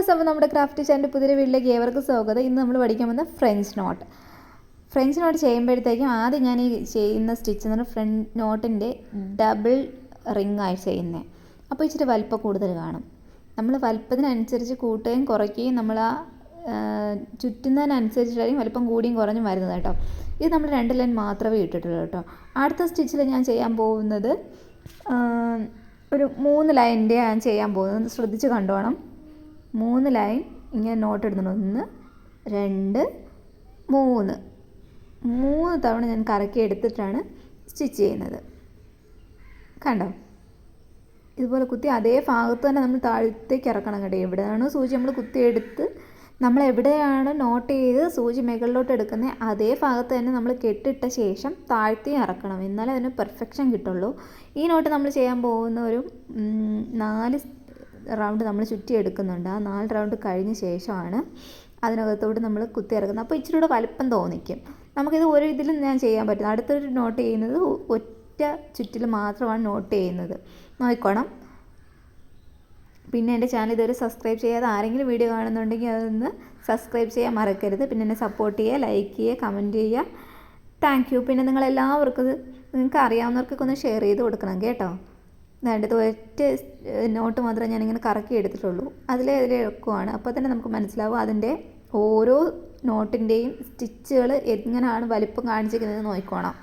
അപ്പോൾ നമ്മുടെ craft channel പുതിയ വീട്ടിലേക്ക് ഏവർക്കും സ്വാഗതം. ഇന്ന് നമ്മൾ പഠിക്കാൻ പോകുന്ന ഫ്രഞ്ച് നോട്ട് ഫ്രഞ്ച് നോട്ട് ചെയ്യുമ്പോഴത്തേക്കും ആദ്യം ഞാൻ ഈ ചെയ്യുന്ന സ്റ്റിച്ച് എന്ന് പറഞ്ഞാൽ ഫ്രണ്ട് നോട്ടിന്റെ ഡബിൾ റിംഗ് ആയി ചെയ്യുന്നത് അപ്പോൾ ഇച്ചിരി വലിപ്പം കൂടുതൽ കാണും. നമ്മൾ വലിപ്പത്തിനനുസരിച്ച് കൂട്ടുകയും കുറയ്ക്കുകയും നമ്മൾ ആ ചുറ്റുന്നതിനനുസരിച്ചിട്ടായിരിക്കും വലിപ്പം കൂടിയും കുറഞ്ഞും വരുന്നത് കേട്ടോ. ഇത് നമ്മൾ രണ്ട് ലൈൻ മാത്രമേ ഇട്ടിട്ടുള്ളൂ കേട്ടോ. അടുത്ത സ്റ്റിച്ചിൽ ഞാൻ ചെയ്യാൻ പോകുന്നത് ഒരു മൂന്ന് ലൈന്റെ ഞാൻ ചെയ്യാൻ പോകുന്നത്. ശ്രദ്ധിച്ച് കണ്ടോണം. മൂന്ന് ലൈൻ ഇങ്ങനെ നോട്ട് ഇടുന്നുണ്ട്. ഒന്ന് രണ്ട് മൂന്ന്. മൂന്ന് തവണ ഞാൻ കറക്കി എടുത്തിട്ടാണ് സ്റ്റിച്ച് ചെയ്യുന്നത്. കണ്ടോ? ഇതുപോലെ കുത്തി അതേ ഭാഗത്ത് തന്നെ നമ്മൾ താഴത്തേക്ക് ഇറക്കണം കേട്ടോ. എവിടെയാണ് സൂചി നമ്മൾ കുത്തിയെടുത്ത് നമ്മൾ എവിടെയാണ് നോട്ട് ചെയ്ത് സൂചി മുകളിലോട്ട് എടുക്കുന്നത് അതേ ഭാഗത്ത് തന്നെ നമ്മൾ കെട്ടിട്ട ശേഷം താഴ്ത്തി ഇറക്കണം. എന്നാലേ അതിന് പെർഫെക്ഷൻ കിട്ടുള്ളൂ. ഈ നോട്ട് നമ്മൾ ചെയ്യാൻ പോകുന്ന ഒരു നാല് റൗണ്ട് നമ്മൾ ചുറ്റി എടുക്കുന്നുണ്ട്. ആ നാല് റൗണ്ട് കഴിഞ്ഞ ശേഷമാണ് അതിനകത്തോട്ട് നമ്മൾ കുത്തി ഇറക്കുന്നത്. അപ്പോൾ ഇച്ചിരി കൂടെ വലിപ്പം തോന്നിക്കും. നമുക്കിത് ഒരു ഇതിലും ഞാൻ ചെയ്യാൻ പറ്റും അടുത്തൊരു നോട്ട് ചെയ്യുന്നത് ഒറ്റ ചുറ്റിൽ മാത്രമാണ് നോട്ട് ചെയ്യുന്നത്. നോക്കണം പിന്നെ എന്റെ ചാനൽ ഇതുവരെ സബ്സ്ക്രൈബ് ചെയ്യാതെ ആരെങ്കിലും വീഡിയോ കാണുന്നുണ്ടെങ്കിൽ അതൊന്ന് സബ്സ്ക്രൈബ് ചെയ്യാൻ മറക്കരുത്. പിന്നെ എന്നെ സപ്പോർട്ട് ചെയ്യുക ലൈക്ക് ചെയ്യുക കമന്റ് ചെയ്യുക. താങ്ക് യു പിന്നെ നിങ്ങളെല്ലാവർക്കും നിങ്ങൾക്ക് അറിയാവുന്നവർക്കൊക്കെ ഒന്ന് ഷെയർ ചെയ്ത് കൊടുക്കണം കേട്ടോ. വേണ്ടത് ഒറ്റ നോട്ട് മാത്രമേ ഞാനിങ്ങനെ കറക്കി എടുത്തിട്ടുള്ളൂ. അതിലെ അതിലെ എളുക്കുവാണ് അപ്പോൾ തന്നെ നമുക്ക് മനസ്സിലാവും അതിന്റെ ഓരോ നോട്ടിന്റെയും സ്റ്റിച്ചുകൾ എങ്ങനെയാണ് വലിപ്പം കാണിച്ചിരിക്കുന്നത് നോക്കിക്കോണം.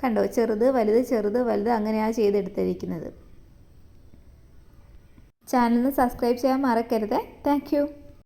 കണ്ടോ? ചെറുത് വലുത് ചെറുത് വലുത് അങ്ങനെയാണ് ചെയ്തെടുത്തിരിക്കുന്നത്. ചാനലിന് സബ്സ്ക്രൈബ് ചെയ്യാൻ മറക്കരുത്. താങ്ക്